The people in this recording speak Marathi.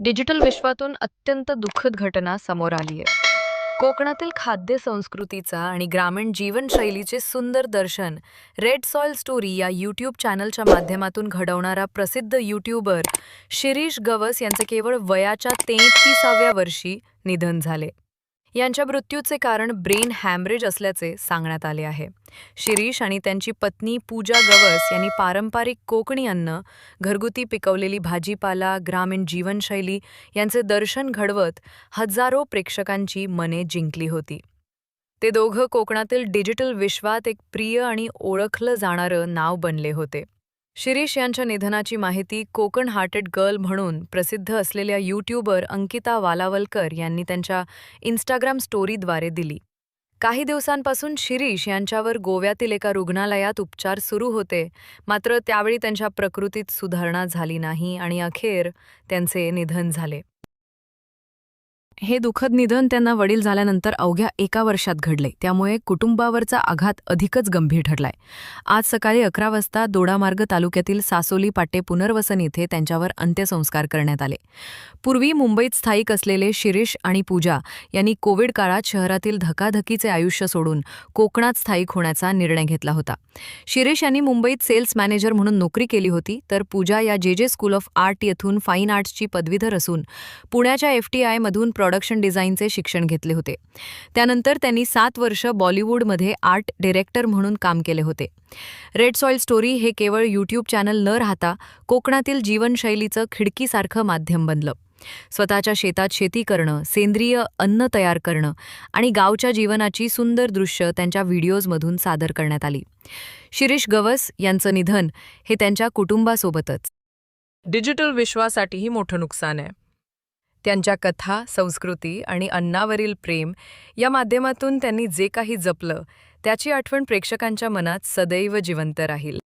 डिजिटल विश्वातून अत्यंत दुःखद घटना समोर आली आहे. कोकणातील खाद्य संस्कृतीचा आणि ग्रामीण जीवनशैलीचे सुंदर दर्शन रेड सॉइल स्टोरी या यूट्यूब चॅनलच्या माध्यमातून घडवणारा प्रसिद्ध यूट्यूबर शिरीष गवस यांचे केवळ वयाच्या तेहतीसाव्या वर्षी निधन झाले. यांच्या मृत्यूचे कारण ब्रेन हॅमरेज असल्याचे सांगण्यात आले आहे. शिरीष आणि त्यांची पत्नी पूजा गवस यांनी पारंपरिक कोकणी अन्न घरगुती पिकवलेली भाजीपाला ग्रामीण जीवनशैली यांचे दर्शन घडवत हजारो प्रेक्षकांची मने जिंकली होती. ते दोघं कोकणातील डिजिटल विश्वात एक प्रिय आणि ओळखलं जाणारं नाव बनले होते. शिरीष यांच्या निधनाची माहिती कोकण हार्टेड गर्ल म्हणून प्रसिद्ध असलेल्या यूट्यूबर अंकिता वालावलकर यांनी त्यांच्या इन्स्टाग्राम स्टोरीद्वारे दिली. काही दिवसांपासून शिरीष यांच्यावर गोव्यातील एका रुग्णालयात उपचार सुरू होते मात्र त्यावेळी त्यांच्या प्रकृतीत सुधारणा झाली नाही आणि अखेर त्यांचे निधन झाले. हे दुःखद निधन त्यांना वडील झाल्यानंतर अवघ्या एका वर्षात घडले. त्यामुळे कुटुंबावरचा आघात अधिकच गंभीर ठरलाय. आज सकाळी अकरा वाजता दोडामार्ग तालुक्यातील सासोली पाटे पुनर्वसन इथे त्यांच्यावर अंत्यसंस्कार करण्यात आले. पूर्वी मुंबईत स्थायिक असलेले शिरीष आणि पूजा यांनी कोविड काळात शहरातील धकाधकीचे आयुष्य सोडून कोकणात स्थायिक होण्याचा निर्णय घेतला होता. शिरीष यांनी मुंबईत सेल्स मॅनेजर म्हणून नोकरी केली होती तर पूजा या J J school of art येथून फाईन आर्ट्सची पदवीधर असून पुण्याच्या एफ टी आयमधून प्रॉडक्शन डिझाईनचे शिक्षण घेतले होते. त्यानंतर त्यांनी सात वर्ष बॉलिवूडमध्ये आर्ट डिरेक्टर म्हणून काम केले होते. रेड सॉइल स्टोरी हे केवळ यूट्यूब चॅनल न राहता कोकणातील जीवनशैलीचं खिडकीसारखं माध्यम बनलं. स्वतःच्या शेतात शेती करणं सेंद्रिय अन्न तयार करणं आणि गावच्या जीवनाची सुंदर दृश्य त्यांच्या व्हिडिओजमधून सादर करण्यात आली. शिरीष गवस यांचं निधन हे त्यांच्या कुटुंबासोबतच. डिजिटल विश्वासाठीही मोठं नुकसान आहे. त्यांच्या कथा संस्कृती आणि अन्नावरील प्रेम या माध्यमातून त्यांनी जे काही जपलं त्याची आठवण प्रेक्षकांच्या मनात सदैव जिवंत राहील.